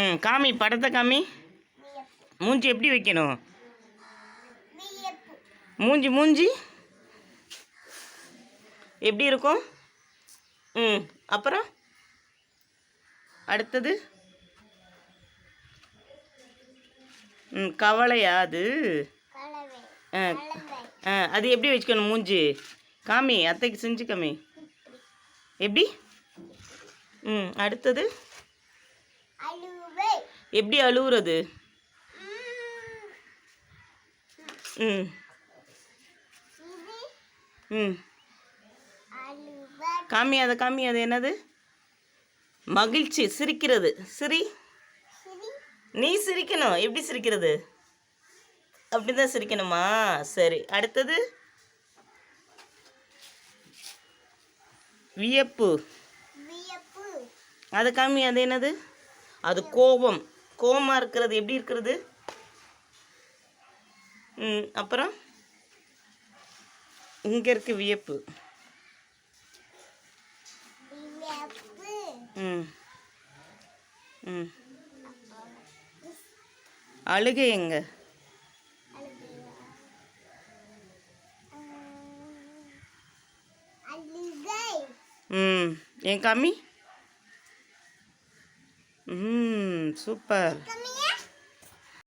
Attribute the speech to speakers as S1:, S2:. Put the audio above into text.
S1: ம் காமி படத்தை காமி. மூஞ்சி எப்படி வைக்கணும்? மூஞ்சி மூஞ்சி. எப்படி இருக்கும்? ம் அப்புறம்? அடுத்தது? ம் கவலையா அது? ஆ அது எப்படி வச்சுக்கணும் மூஞ்சி? காமி அத்தைக்கு செஞ்சு காமி. எப்படி? ம் அடுத்தது? எப்படி அழுவுறது?
S2: ம்.
S1: ம். காமி அதை காமி அது என்னது? மகிழ்ச்சி சிரிக்கிறது. சிரி. நீ சிரிக்கணும். எப்படி சிரிக்கிறது? அப்படிதான் சிரிக்கணுமா? சரி அடுத்தது. வியப்பு.
S2: வியப்பு.
S1: அது காமி அது என்னது? அது கோபம். கோமாக இருக்கிறது எப்படி இருக்கிறது? ம் அப்புறம்? இங்கே இருக்கு வியப்பு. ம் ம். அழுகை எங்க? ம் என் காமி ம்.
S2: Super.